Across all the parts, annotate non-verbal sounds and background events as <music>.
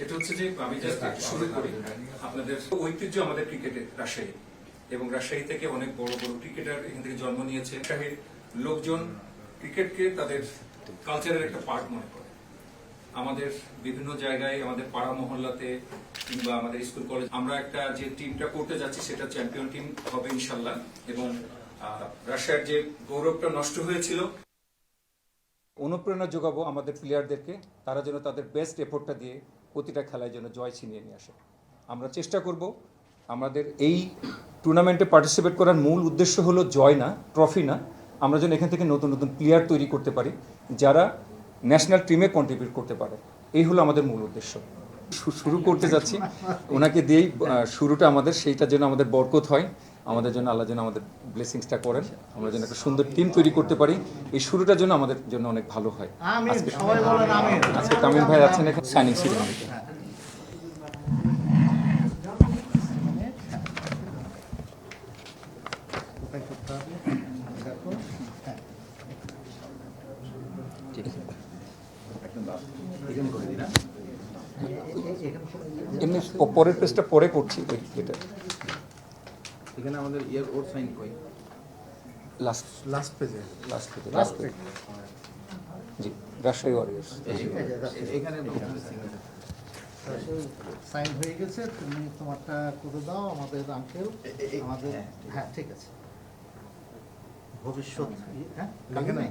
সেটা হচ্ছে যে আমি জাস্ট একটু শুরু করি। আপনাদের ঐতিহ্য আমাদের ক্রিকেটে রাজশাহী এবং রাজশাহী থেকে অনেক বড় বড় ক্রিকেটার এখান থেকে জন্ম নিয়েছে। রাজশাহীর লোকজন ক্রিকেটকে তাদের কালচারের একটা পার্ট মনে করে। আমাদের বিভিন্ন জায়গায় আমাদের পাড়া মহল্লাতে কিংবা আমাদের স্কুল কলেজ আমরা একটা যে টিমটা করতে যাচ্ছি সেটা চ্যাম্পিয়ন টিম হবে ইনশাল্লাহ এবং রাশিয়ার যে গৌরবটা নষ্ট হয়েছিল। অনুপ্রেরণা যোগাবো আমাদের প্লেয়ারদেরকে তারা যেন তাদের বেস্ট এফোর্টটা দিয়ে প্রতিটা খেলায় যেন জয় ছিনিয়ে নিয়ে আসে। আমরা চেষ্টা করব আমাদের এই টুর্নামেন্টে পার্টিসিপেট করার মূল উদ্দেশ্য হলো জয় না ট্রফি না। আমরা যেন এখান থেকে নতুন নতুন প্লেয়ার তৈরি করতে পারি, যারা ন্যাশনাল টিমে কন্ট্রিবিউট করতে পারে। এই হলো আমাদের মূল উদ্দেশ্য। শুরু করতে যাচ্ছি। ওনাকে দিয়েই শুরুটা আমাদের, সেইটা যেন আমাদের বরকত হয়। আমাদের জন্য আল্লাহ যেন আমাদের ব্লেসিংসটা করেন। আমরা যেন একটা সুন্দর টিম তৈরি করতে পারি। এই শুরুটার জন্য আমাদের জন্য অনেক ভালো হয়। আজকে তামিম ভাই আছেন এখানে। সাইনিং সিরিমনিতে এমনি পরের পেজটা পরে করছি। এটা এখানে আমাদের ইয়ার ওর সাইন কই লাস্ট লাস্ট পেজে লাস্ট পেজে লাস্ট পেজ জি রাজশাহী ওয়ারিয়ার্স এখানে সাইন হয়ে গেছে তুমি তোমারটা করে দাও আমাদের আঙ্কেল আমাদের হ্যাঁ ঠিক আছে ভবিষ্যৎ হ্যাঁ কালি নাই.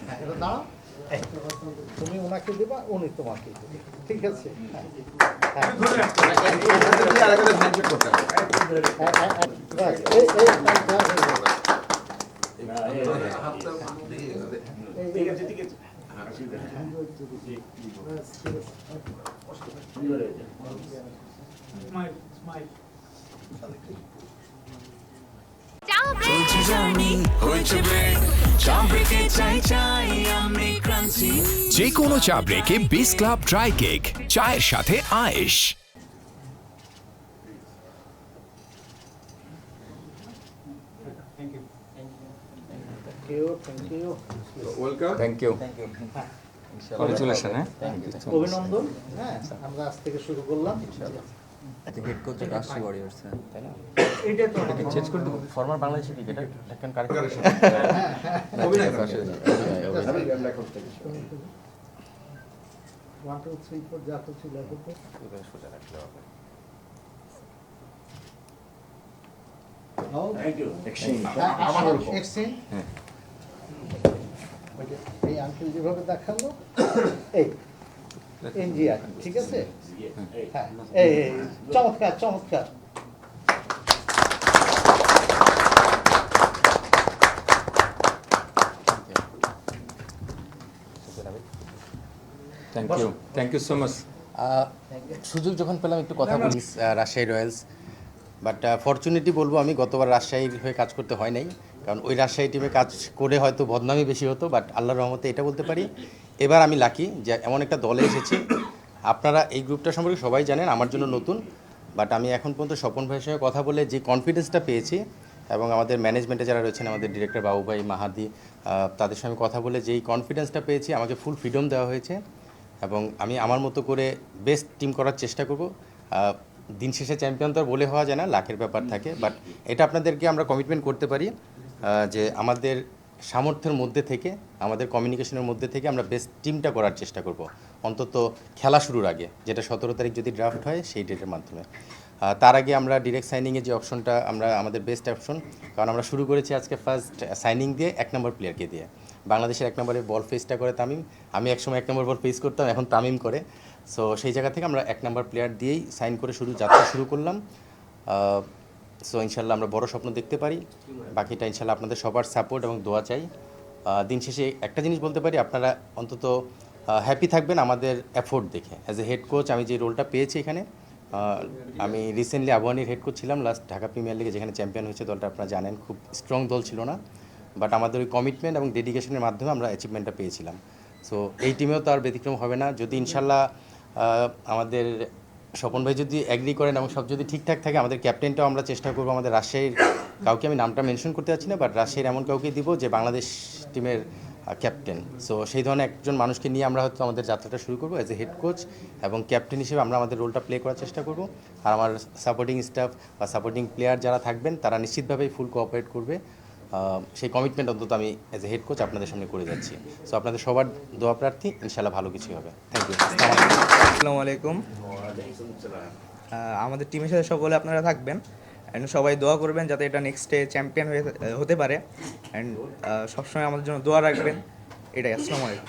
হ্যাঁ, এটা দাঁড়াও এই, তুমি ওনাকে দেবা উনি তোমাকে ঠিক আছে হ্যাঁ হ্যাঁ হ্যাঁ, হ্যাঁ, হ্যাঁ, বাস, এই, এই, কাজটা হয়ে গেল। ঠিক চাপ যে কোনো চা ব্রেকে বিস ক্লাব ড্রাই কেক চায়ের সাথে আয়েশ থ্যাংক ইউ কংগ্রেচুলেশন হ্যাঁ অভিনন্দন হ্যাঁ আমরা আজ থেকে শুরু করলাম হেড কোচ রাষ্ট্রীয় ওয়ারিয়ার্স তাই না এইটা তো চেঞ্জ করে দেবো। ফর্মার বাংলাদেশি ক্রিকেটার এখন correct one two three four যা কিছু লেখো তো। সোজা রাখলে হবে। এই আঙ্কেল যেভাবে দেখাল <coughs> এই। এনজিআর ঠিক আছে? হ্যাঁ এই চমৎকার চমৎকার। Thank you thank you so much সুযোগ যখন পেলাম একটু কথা বলি রাজশাহী রয়্যালস। বাট ফর্চুনেটলি বলব আমি গতবার রাজশাহীর হয়ে কাজ করতে হয় নাই। কারণ ওই রাজশাহী টিমে কাজ করে হয়তো বদনামই বেশি হতো বাট আল্লাহর রহমতে এটা বলতে পারি। এবার আমি লাকি যে এমন একটা দলে এসেছি। আপনারা এই গ্রুপটা সম্পর্কে সবাই জানেন, আমার জন্য নতুন। বাট আমি এখন পর্যন্ত স্বপন ভাইয়ের সঙ্গে কথা বলে যে কনফিডেন্সটা পেয়েছি এবং আমাদের ম্যানেজমেন্টে যারা রয়েছেন, আমাদের ডিরেক্টর বাবু ভাই, মাহাদি তাদের সঙ্গে কথা বলে যেই কনফিডেন্সটা পেয়েছি, আমাকে ফুল ফ্রিডম দেওয়া হয়েছে এবং আমি আমার মতো করে বেস্ট টিম করার চেষ্টা করব। দিন শেষে চ্যাম্পিয়ন তো আর বলে হওয়া যায় না লাখের ব্যাপার থাকে। বাট এটা আপনাদেরকে আমরা কমিটমেন্ট করতে পারি যে আমাদের সামর্থ্যের মধ্যে থেকে, আমাদের কমিউনিকেশনের মধ্যে থেকে আমরা বেস্ট টিমটা করার চেষ্টা করব। অন্তত খেলা শুরুর আগে, যেটা সতেরো তারিখ যদি ড্রাফট হয়, সেই ডেটের মাধ্যমে। তার আগে আমরা ডিরেক্ট সাইনিংয়ের যে অপশনটা আমরা, আমাদের বেস্ট অপশন কারণ আমরা শুরু করেছি আজকে ফার্স্ট সাইনিং দিয়ে এক নম্বর প্লেয়ারকে দিয়ে। বাংলাদেশের এক নম্বরে বল ফেসটা করে তামিম। আমি একসময় এক নম্বর বল ফেস করতাম, এখন তামিম করে। সো সেই জায়গা থেকে আমরা এক নম্বর প্লেয়ার দিয়েই সাইন করে শুরু, যাত্রা শুরু করলাম। সো ইনশাল্লাহ আমরা বড় স্বপ্ন দেখতে পারি। বাকিটা ইনশাল্লাহ আপনাদের সবার সাপোর্ট এবং দোয়া চাই। দিন শেষে একটা জিনিস বলতে পারি, আপনারা অন্তত হ্যাপি থাকবেন আমাদের এফোর্ট দেখে। অ্যাজ এ হেড কোচ আমি যে রোলটা পেয়েছি এখানে আমি রিসেন্টলি আবহানির হেড কোচ ছিলাম লাস্ট ঢাকা প্রিমিয়ার লিগে যেখানে চ্যাম্পিয়ন হয়েছে, দলটা আপনারা জানেন, খুব স্ট্রং দল ছিল না। বাট আমাদের ওই কমিটমেন্ট এবং ডেডিকেশনের মাধ্যমে আমরা অ্যাচিভমেন্টটা পেয়েছিলাম। সো এই টিমেও তো আর ব্যতিক্রম হবে না। যদি ইনশাল্লাহ আমাদের স্বপন ভাই যদি অ্যাগ্রি করেন এবং সব যদি ঠিকঠাক থাকে, আমাদের ক্যাপ্টেনটাও আমরা চেষ্টা করব আমাদের রাজশাহীর কাউকে, আমি নামটা মেনশন করতে চাচ্ছি না বাট রাজশাহীর এমন কাউকে দিব যে বাংলাদেশ টিমের ক্যাপ্টেন সো সেই ধরনের একজন মানুষকে নিয়ে আমরা হয়তো আমাদের যাত্রাটা শুরু করব অ্যাজ এ হেড কোচ এবং ক্যাপ্টেন হিসেবে আমরা আমাদের রোলটা প্লে করার চেষ্টা করব। আর আমার সাপোর্টিং স্টাফ বা সাপোর্টিং প্লেয়ার যারা থাকবেন, তারা নিশ্চিতভাবেই ফুল কোঅপারেট করবে। সেই কমিটমেন্ট অন্তত আমি অ্যাজ এ হেড কোচ আপনাদের সামনে করে যাচ্ছি। সো আপনাদের সবার দোয়া প্রার্থী ইনশাল্লাহ ভালো কিছু হবে। থ্যাংক ইউ আসসালামু আলাইকুম। আমাদের টিমের সাথে সকলে আপনারা থাকবেন। অ্যান্ড সবাই দোয়া করবেন যাতে এটা নেক্সটে চ্যাম্পিয়ন হয়ে হতে পারে। অ্যান্ড সবসময় আমাদের জন্য দোয়া রাখবেন। এটাই আসসালামু আলাইকুম।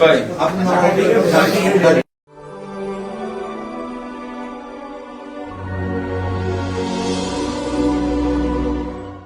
ভাই